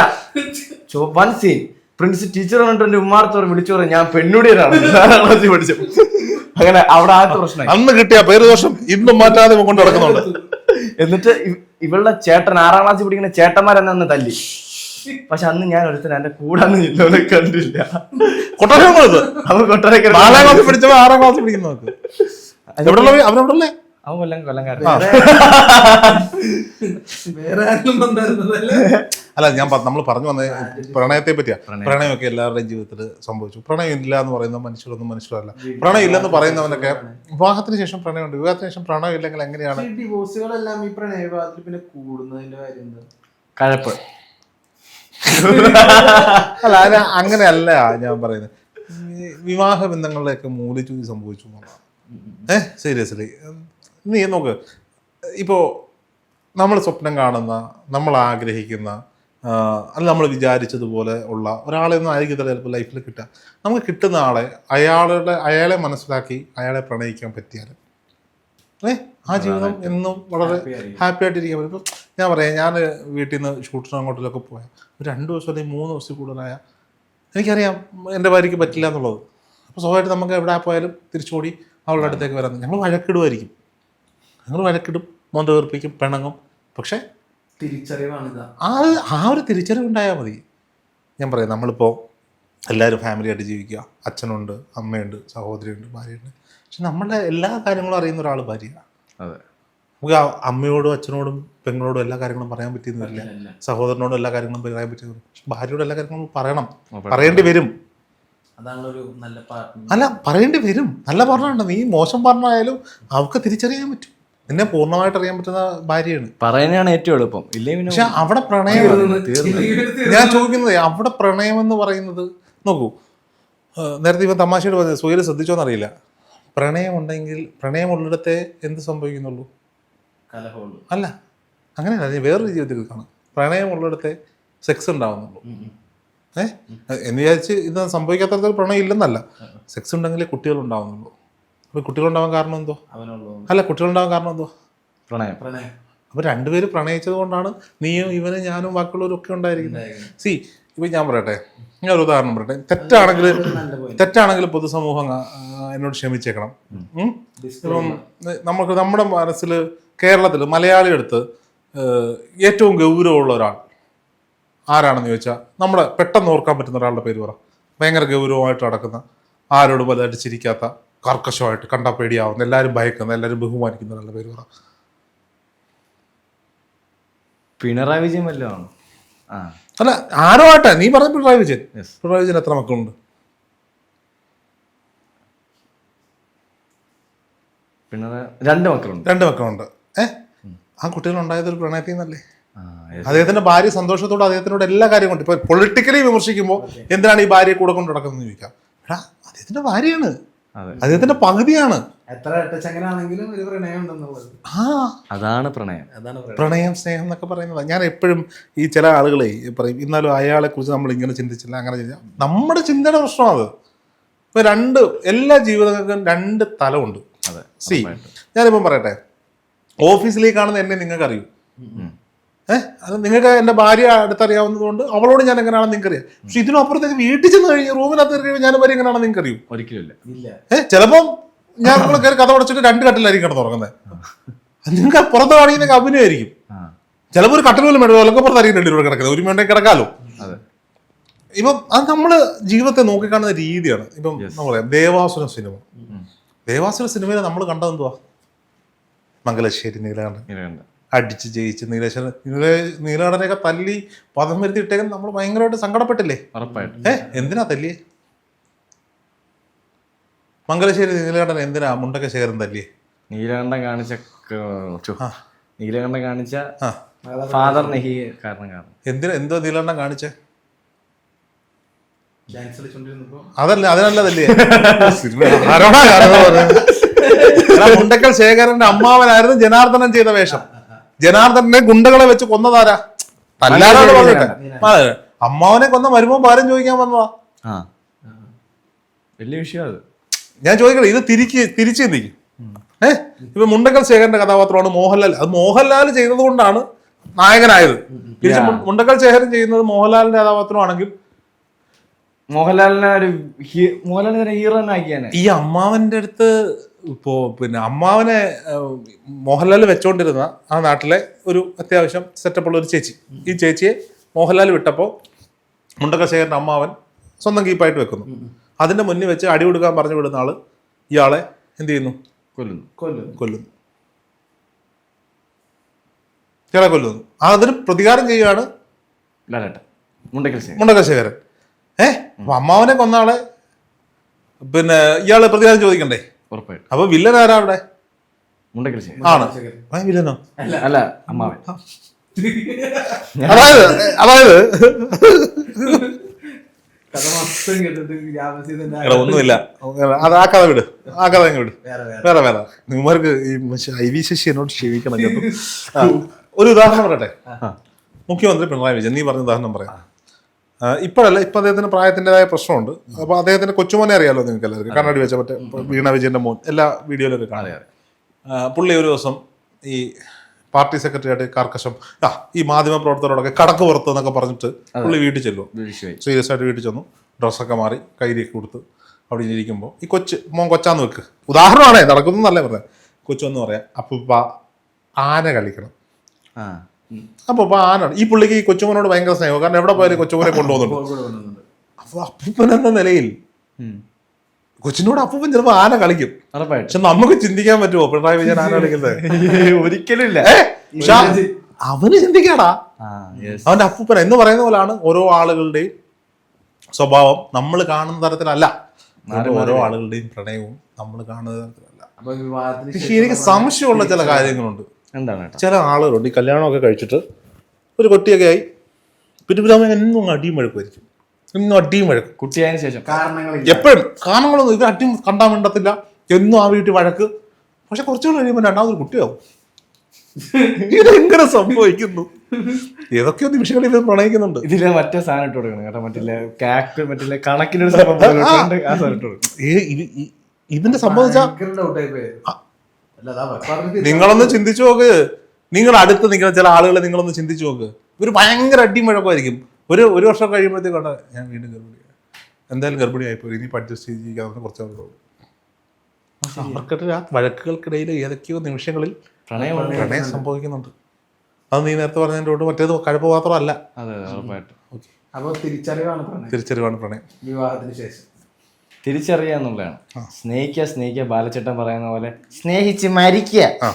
വൺ സീൻ പ്രിൻസ് ടീച്ചർ പറഞ്ഞിട്ട് എന്റെ ഉമ്മാർത്തോറ് വിളിച്ചു പറഞ്ഞു ഞാൻ പെണ്ണുടിയനാണ്. പഠിച്ചു അങ്ങനെ അവിടെ ആദ്യത്തെ പ്രശ്നം അന്ന് കിട്ടിയ പേര് ദോഷം ഇന്നും മാറ്റാതെ കൊണ്ട് നടക്കുന്നുണ്ട്. എന്നിട്ട് ഇവളുടെ ചേട്ടൻ ആറാം ക്ലാസ്സിൽ പഠിക്കുന്ന ചേട്ടന്മാരെന്നെ അന്ന് തല്ലി. പക്ഷെ അന്ന് ഞാൻ ഒരുത്തൻ എന്റെ കൂടെ കണ്ടില്ല. കൊട്ടാരം അവൻ കൊട്ടാരക്കര നാലാം ക്ലാസ്സിൽ പഠിച്ചവൻ ആറാം ക്ലാസ് പഠിക്കുന്നവർക്ക് അവനെവിടെ അവൻ കൊല്ലം കൊല്ലംകാരൻ വേറെ ആരും വന്നിരുന്നതല്ലേ? അല്ല ഞാൻ നമ്മൾ പറഞ്ഞു വന്ന പ്രണയത്തെ പറ്റിയാ. പ്രണയമൊക്കെ എല്ലാവരുടെയും ജീവിതത്തിൽ സംഭവിച്ചു. പ്രണയം ഇല്ല എന്ന് പറയുന്ന മനുഷ്യരൊന്നും മനുഷ്യരല്ല. പ്രണയം ഇല്ലെന്ന് പറയുന്നവനൊക്കെ വിവാഹത്തിന് ശേഷം പ്രണയമുണ്ട്. വിവാഹത്തിന് ശേഷം പ്രണയം ഇല്ലെങ്കിൽ എങ്ങനെയാണ് ഈ ഡിവോഴ്സുകളെല്ലാം ഈ പ്രണയവിവാഹത്തിൽ പിന്നെ കൂടുന്നതിന്റെ കാര്യം കഴപ്പ്. അല്ല അത് അങ്ങനെയല്ല ഞാൻ പറയുന്നത്. വിവാഹ ബന്ധങ്ങളിലൊക്കെ മൂലിച്ചു സംഭവിച്ചു ഏഹ് സീരിയസ്ലി നീ നോക്ക്. ഇപ്പോൾ നമ്മൾ സ്വപ്നം കാണുന്ന നമ്മൾ ആഗ്രഹിക്കുന്ന അല്ല നമ്മൾ വിചാരിച്ചതുപോലെ ഉള്ള ഒരാളെ ഒന്നും ആയിരിക്കത്തില്ല ചിലപ്പോൾ ലൈഫിൽ കിട്ടുക. നമുക്ക് കിട്ടുന്ന ആളെ അയാളുടെ അയാളെ മനസ്സിലാക്കി അയാളെ പ്രണയിക്കാൻ പറ്റിയാൽ. ഏ? ആ ജീവിതം എന്നും വളരെ ഹാപ്പി ആയിട്ടിരിക്കാൻ പറ്റും. ഇപ്പം ഞാൻ പറയാം ഞാൻ വീട്ടിൽ നിന്ന് ഷൂട്ടിനും അങ്ങോട്ടിലൊക്കെ പോയാൽ ഒരു രണ്ട് ദിവസം അല്ലെങ്കിൽ മൂന്ന് ദിവസത്തിൽ കൂടുതലായ എനിക്കറിയാം എന്റെ ഭാര്യയ്ക്ക് പറ്റില്ല എന്നുള്ളത്. അപ്പോൾ സ്വാഭാവികമായിട്ട് നമുക്ക് എവിടെ പോയാലും തിരിച്ചോടി അവളുടെ അടുത്തേക്ക് വരാൻ. ഞങ്ങൾ വഴക്കിടുമായിരിക്കും ഞങ്ങൾ വഴക്കിടും മൊന്ത വീർപ്പിക്കും പെണങ്ങും. പക്ഷേ തിരിച്ചറിവാണിത്. ആ ഒരു- ആ ഒരു തിരിച്ചറിവുണ്ടായാൽ മതി. ഞാൻ പറയാം നമ്മളിപ്പോൾ എല്ലാവരും ഫാമിലിയായിട്ട് ജീവിക്കുക. അച്ഛനുണ്ട് അമ്മയുണ്ട് സഹോദരിയുണ്ട് ഭാര്യയുണ്ട്. പക്ഷെ നമ്മളുടെ എല്ലാ കാര്യങ്ങളും അറിയുന്ന ഒരാൾ ഭാര്യ അതെ. നമുക്ക് അമ്മയോടും അച്ഛനോടും പെങ്ങളോടും എല്ലാ കാര്യങ്ങളും പറയാൻ പറ്റിയെന്നില്ല സഹോദരനോടും എല്ലാ കാര്യങ്ങളും പറയാൻ പറ്റിയെന്ന് പക്ഷെ ഭാര്യയോട് എല്ലാ കാര്യങ്ങളും പറയണം. പറയേണ്ടി വരും. അല്ല പറയേണ്ടി വരും. നല്ല പറഞ്ഞുണ്ട് നീ മോശം പറഞ്ഞായാലും അവൾക്ക് തിരിച്ചറിയാൻ പറ്റും. നിന്നെ പൂർണമായിട്ട് അറിയാൻ പറ്റുന്ന ഭാര്യയാണ്. പറയുന്നതാണ് ഏറ്റവും എളുപ്പം. ഇല്ലേ പക്ഷെ അവിടെ പ്രണയം ഞാൻ ചോദിക്കുന്നത് അവിടെ പ്രണയം എന്ന് പറയുന്നത് നോക്കൂ. നേരത്തെ ഇപ്പം തമാശയോട് പറഞ്ഞത് സുഹേൽ ശ്രദ്ധിച്ചോന്നറിയില്ല പ്രണയമുണ്ടെങ്കിൽ പ്രണയമുള്ളിടത്തെ എന്ത് സംഭവിക്കുന്നുള്ളൂ? അല്ല അങ്ങനെയല്ല ഞാൻ വേറൊരു ജീവിതത്തിൽ കാണാം. പ്രണയമുള്ളിടത്തെ സെക്സ് ഉണ്ടാവുന്നുള്ളൂ. ഏഹ് എന്ന് വിചാരിച്ച് ഇത് സംഭവിക്കാത്ത പ്രണയം ഇല്ലെന്നല്ല. സെക്സ് ഉണ്ടെങ്കിലേ കുട്ടികൾ ഉണ്ടാവുന്നുള്ളൂ അപ്പോൾ കുട്ടികളുണ്ടാവാൻ കാരണം എന്തോ? അവനുള്ളൂ. അല്ല കുട്ടികളുണ്ടാവാൻ കാരണം എന്തോ? പ്രണയം. പ്രണയം. അപ്പോൾ രണ്ടുപേരും പ്രണയിച്ചത് കൊണ്ടാണ് നീയും ഇവനും ഞാനും ബാക്കിയുള്ളവരും ഒക്കെ ഉണ്ടായിരിക്കുന്നത്. സി ഇപ്പൊ ഞാൻ പറയട്ടെ ഞാൻ ഒരു ഉദാഹരണം പറയട്ടെ. തെറ്റാണെങ്കിൽ തെറ്റാണെങ്കിൽ പൊതുസമൂഹം എന്നോട് ക്ഷമിച്ചേക്കണം. ഇപ്പം നമുക്ക് നമ്മുടെ മനസ്സിൽ കേരളത്തിൽ മലയാളി എടുത്ത് ഏറ്റവും ഗൗരവമുള്ള ഒരാൾ ആരാണെന്ന് ചോദിച്ചാൽ നമ്മുടെ പെട്ടെന്ന് ഓർക്കാൻ പറ്റുന്ന ഒരാളുടെ പേര് പറ. ഭയങ്കര ഗൗരവമായിട്ട് നടക്കുന്ന ആരോടും വലുതായിട്ട് ചിരിക്കാത്ത കർക്കശമായിട്ട് കണ്ടാ പേടിയാവുന്ന എല്ലാവരും ഭയക്കുന്ന എല്ലാവരും ബഹുമാനിക്കുന്ന ഒരാളുടെ പേര് പറ. പിണറായി വിജയൻ വല്ലതും ആ. അല്ല ആരോ ആട്ടെ നീ പറഞ്ഞ പിണറായി വിജയൻ. പിണറായി വിജയൻ എത്ര മക്കളുണ്ട്? പിണറായി രണ്ട് മക്കളുണ്ട്. രണ്ട് മക്കളുണ്ട്. ഏ? ആ കുട്ടികൾ ഉണ്ടായത് ഒരു പ്രണയത്തിൽ നിന്നല്ലേ? അദ്ദേഹത്തിന്റെ ഭാര്യ സന്തോഷത്തോടെ അദ്ദേഹത്തിനോട് എല്ലാ കാര്യവും കൊണ്ട് ഇപ്പൊ പൊളിറ്റിക്കലി വിമർശിക്കുമ്പോൾ എന്തിനാണ് ഈ ഭാര്യയെ കൂടെ കൊണ്ട് നടക്കുന്നത് ചോദിക്കാം. എടാ അദ്ദേഹത്തിന്റെ ഭാര്യയാണ്. അദ്ദേഹത്തിന്റെ പകുതിയാണ്. എത്ര എട്ടച്ചങ്ങനാണെങ്കിലും ഒരു പ്രണയം ഉണ്ടെന്നുള്ളത് ആ. അതാണ് പ്രണയം. അതാണ് പ്രണയം. പ്രണയം സ്നേഹം എന്നൊക്കെ പറയുന്നത്. ഞാൻ എപ്പോഴും ഈ ചില ആളുകളെ പറയും എന്നാലും അയാളെ കുറിച്ച് നമ്മൾ ഇങ്ങനെ ചിന്തിച്ചില്ല അങ്ങനെ ചിന്തിച്ച നമ്മുടെ ചിന്തയുടെ പ്രശ്നം അത്. ഇപ്പൊ രണ്ട് എല്ലാ ജീവിതങ്ങൾക്കും രണ്ട് തലമുണ്ട്. അതെ സി. ഞാനിപ്പം പറയട്ടെ. ഓഫീസിലേക്ക് കാണുന്ന എന്നെ നിങ്ങൾക്ക് അറിയൂ. ഏഹ് അത് നിങ്ങൾക്ക് എന്റെ ഭാര്യ അടുത്തറിയാവുന്നതുകൊണ്ട് അവളോട് ഞാൻ എങ്ങനെയാണ് നിങ്ങൾക്ക് അറിയാം പക്ഷെ ഇതിനപ്പുറത്തേക്ക് വീട്ടിൽ ചെന്ന് കഴിഞ്ഞ് റൂമിനകത്ത് കഴിയുമ്പോൾ ഞാൻ ഭാര്യ എങ്ങനെയാണ് നിങ്ങൾക്ക് അറിയും ഒരിക്കലും ഇല്ല. ഇല്ല ഏഹ് ചിലപ്പം ഞാൻ നമ്മൾ കയറി കഥ പഠിച്ചിട്ട് രണ്ട് കട്ടിലായിരിക്കും കിടന്ന് ഉറങ്ങുന്നത് നിങ്ങൾക്ക് പുറത്ത് കാണിക്കുന്ന അഭിനയമായിരിക്കും. ചിലപ്പോൾ ഒരു കട്ടിൽ പോലും വേണ്ട ഒലക്കപ്പുറത്തായിരിക്കും രണ്ടുപേരും കിടക്കുന്നത്. ഒരു മേണ്ടേ കിടക്കാലോ? അതെ. ഇപ്പം അത് നമ്മൾ ജീവിതത്തെ നോക്കിക്കാണുന്ന രീതിയാണ്. ഇപ്പം നമ്മൾ പറയാം ദേവാസുര സിനിമ. ദേവാസുര സിനിമയിൽ നമ്മൾ കണ്ടത് എന്തുവാ മംഗലശ്ശേരി നീലകണ്ഠൻ. അടിച്ച് ജയിച്ച് നീലേശ്വരൻ നീല നീലകണ്ഠനെയൊക്കെ തല്ലി പദം വരുത്തി ഇട്ടേക്കാൻ നമ്മൾ ഭയങ്കരമായിട്ട് സങ്കടപ്പെട്ടില്ലേ? ഉറപ്പായിട്ടും. ഏ എന്തിനാ തല്ലിയേ? മംഗലശ്ശേരി നീലകണ്ഠൻ എന്തിനാ മുണ്ടൊക്കെ ശേഖരൻ തല്ലിയേ? നീലകണ്ഠൻ കാണിച്ച ക- ഛു. നീലകണ്ഠൻ കാണിച്ച ആ. ഫാദർ നെഹി കാരണം കാരണം. എന്തിനാ എന്തോ നീലകണ്ഠൻ കാണിച്ചേ? അതല്ല അതിനല്ല തല്ലിയേ. ആരോടാ കഥ പറയുന്നത്? എടാ, മുണ്ടക്കൽ ശേഖരന്റെ അമ്മാവനായിരുന്നു ജനാർദ്ദനം ചെയ്ത വേഷം. ജനാർദ്ദനെ ഗുണ്ടകളെ വെച്ച് കൊന്നതാരാ? തല്ലാരോട് പറഞ്ഞിട്ട്. അമ്മാവനെ കൊന്ന വരുമ്പോ ഭാരം ചോദിക്കാൻ വന്നതാ. ആ. വലിയ വിഷയം അത്. ഞാൻ ചോദിക്കട്ടെ ഇത് തിരിച്ച് തിരിച്ചു ചിന്തിക്കും. ഏഹ് ഇപ്പൊ മുണ്ടക്കൽ ശേഖരന്റെ കഥാപാത്രമാണ് മോഹൻലാൽ. അത് മോഹൻലാൽ ചെയ്തത് കൊണ്ടാണ് നായകനായത്. തിരിച്ച് മുണ്ടക്കൽ ശേഖരൻ ചെയ്യുന്നത് മോഹൻലാലിന്റെ കഥാപാത്രമാണെങ്കിൽ മോഹൻലാലിനെ ഒരു മോഹൻലാലിനെ ഹീറോ ആക്കിയാണ് ഈ അമ്മാവന്റെ അടുത്ത് ഇപ്പോ പിന്നെ അമ്മാവനെ മോഹൻലാൽ വെച്ചോണ്ടിരുന്ന ആ നാട്ടിലെ ഒരു അത്യാവശ്യം സെറ്റപ്പ് ഉള്ള ഒരു ചേച്ചി. ഈ ചേച്ചിയെ മോഹൻലാൽ വിട്ടപ്പോൾ മുണ്ടകശേഖരന്റെ അമ്മാവൻ സ്വന്തം കീപ്പായിട്ട് വെക്കുന്നു. അതിന്റെ മുന്നിൽ വെച്ച് അടി കൊടുക്കാൻ പറഞ്ഞു വിടുന്ന ആൾ ഇയാളെ എന്ത് ചെയ്യുന്നു? കൊല്ലുന്നു. കൊല്ലുന്നു. കൊല്ലുന്നു. ഇയാളെ കൊല്ലുന്നു. അതിന് പ്രതികാരം ചെയ്യുകയാണ് മുണ്ടകശേഖരൻ ഏഹ് അമ്മാവനെ കൊന്ന ആളെ പിന്നെ ഇയാൾ പ്രതികാരം ചോദിക്കണ്ടേ? ഉറപ്പായിട്ടും. അപ്പൊ വില്ലൻ ആരാ അവിടെ? മുണ്ടക്കൽ ശേഖരൻ ആണ്. ആ, വില്ലനോ? അല്ല. അമ്മാവൻ. അതായത് അതായത്. ഒന്നുമില്ല. അത് ആ കഥ വിട്. ആ കഥ അങ്ങ് വിട്. വേറെ വേറെ. വേറെ വേറെ. നിങ്ങൾക്ക് ഈ ഐ വി ശശി എന്നോട് ക്ഷമിക്കണം ഒരു ഉദാഹരണം പറയട്ടെ? മുഖ്യമന്ത്രി പിണറായി വിജയൻ നീ പറഞ്ഞ ഉദാഹരണം പറയാം. ഇപ്പോഴല്ല ഇപ്പൊ അദ്ദേഹത്തിന് പ്രായത്തിന്റെതായ പ്രശ്നമുണ്ട്. അപ്പോൾ അദ്ദേഹത്തിന്റെ കൊച്ചുമോനെ അറിയാലോ നിങ്ങൾക്ക് എല്ലാവർക്കും കണ്ണാടി വെച്ച മറ്റേ വീണ വിജയന്റെ മോൻ. എല്ലാ വീഡിയോയിലൊക്കെ ഒക്കെ കാണാം. പുള്ളി ഒരു ദിവസം ഈ പാർട്ടി സെക്രട്ടറി ആയിട്ട് കാർക്കശം ആ ഈ മാധ്യമ പ്രവർത്തകരോടൊക്കെ കടക്ക് പുറത്ത് എന്നൊക്കെ പറഞ്ഞിട്ട് പുള്ളി വീട്ടിൽ ചെല്ലും സീരിയസ് ആയിട്ട് വീട്ടിൽ ചെന്നു. ഡ്രസ്സൊക്കെ മാറി കൈരിയൊക്കെ കൊടുത്ത് അവിടെ ഇരിക്കുമ്പോൾ ഈ കൊച്ച് മോൻ കൊച്ചാന്ന് വെക്ക്. ഉദാഹരണമാണേ നടക്കുന്നല്ലേ പറഞ്ഞത് കൊച്ചു എന്ന് പറയാം അപ്പൂപ്പ ആന കളിക്കണം. ആ അപ്പോൾ ആനാണ് ഈ പുള്ളിക്ക് ഈ കൊച്ചുമോനോട് ഭയങ്കര സ്നേഹം. കാരണം എവിടെ പോയാലും കൊച്ചുമോനെ കൊണ്ടുപോകുന്നുണ്ട്. അപ്പൊ അപ്പോൾ അപ്പൂപ്പൻ എന്ന നിലയിൽ. കൊച്ചിനോട് അപ്പൂപ്പൻ ചിലപ്പോൾ ആന കളിക്കും. പക്ഷെ നമുക്ക് ചിന്തിക്കാൻ പറ്റുമോ? പിണറായി വിജയൻ ആന കളിക്കുന്നത്? ഒരിക്കലും ഇല്ല. അവന് ചിന്തിക്കാടാ. അവന്റെ അപ്പൂപ്പൻ എന്ന് പറയുന്ന പോലാണ് ഓരോ ആളുകളുടെയും സ്വഭാവം. നമ്മൾ കാണുന്ന തരത്തിലല്ല. ഓരോ ആളുകളുടെയും പ്രണയവും നമ്മൾ കാണുന്ന തരത്തിലല്ല. അപ്പൊ പക്ഷെ എനിക്ക് സംശയമുള്ള ചില കാര്യങ്ങളുണ്ട്. എന്താണ് ചില ആളുകളുണ്ട് ഈ കല്യാണമൊക്കെ കഴിച്ചിട്ട് ഒരു കുട്ടിയൊക്കെ ആയി. പിന്നെ പിന്നെ എന്നും അടിയും വഴക്കുമായിരിക്കും എന്നും അടിയും വഴക്കും. കുട്ടിയായതിനു ശേഷം. കാരണങ്ങളില്ല. എപ്പോഴും കാരണങ്ങളൊന്നും ഇവർ അടിയും കണ്ടാൻ വേണ്ടത്തില്ല എന്നും ആ വീട്ടിൽ വഴക്ക്. പക്ഷെ കുറച്ചുകൂടെ കഴിയുമ്പോൾ രണ്ടാമതൊരു കുട്ടിയാവും. ഇതെങ്ങനെ സംഭവിക്കുന്നു? ഏതൊക്കെയോ നിമിഷങ്ങളിൽ ഇവർ പ്രണയിക്കുന്നുണ്ട്. ഇതിലെ മറ്റേ സാധനം ഇട്ട് കൊടുക്കണം കേട്ടോ. മറ്റേ കാക്ക് മറ്റില്ലേ സംഭവം കൊടുക്കണം. ഏ ഇത് ഈ- ഇതിന്റെ സംഭവിച്ച നിങ്ങളൊന്ന് ചിന്തിച്ചു നോക്ക്. നിങ്ങൾ അടുത്ത് നിൽക്കുന്ന ചില ആളുകളെ നിങ്ങളൊന്ന് ചിന്തിച്ചു നോക്ക്. ഒരു ഭയങ്കര അടിമുഴക്കമായിരിക്കും. ഒരു ഒരു വർഷം കഴിയുമ്പോഴത്തേക്ക് കണ്ട ഞാൻ വീണ്ടും ഗർഭിണിയാണ് എന്തായാലും ഗർഭിണിയായിപ്പോയി ഇനി അഡ്ജസ്റ്റ് ചെയ്ത് കുറച്ച് ആളുകളുള്ളൂ അവർക്കിട്ട് ആ വഴക്കുകൾക്കിടയിൽ ഏതൊക്കെയോ നിമിഷങ്ങളിൽ പ്രണയം പ്രണയം സംഭവിക്കുന്നുണ്ട്. അത് നീ നേരത്തെ പറഞ്ഞതിന്റെ കൊണ്ട് മറ്റേത് കഴപ്പ് മാത്രമല്ല. അതെ ഉറപ്പായിട്ടും. ഓക്കെ. അപ്പൊ തിരിച്ചറിവാണ് പ്രണയം. തിരിച്ചറിവാണ് പ്രണയം. വിവാഹത്തിന് ശേഷം. തിരിച്ചറിയുക എന്നുള്ളതാണ്. സ്നേഹിക്കുക സ്നേഹിക്കുക ബാലച്ചേട്ടൻ പറയുന്ന പോലെ സ്നേഹിച്ച് മരിക്കുക.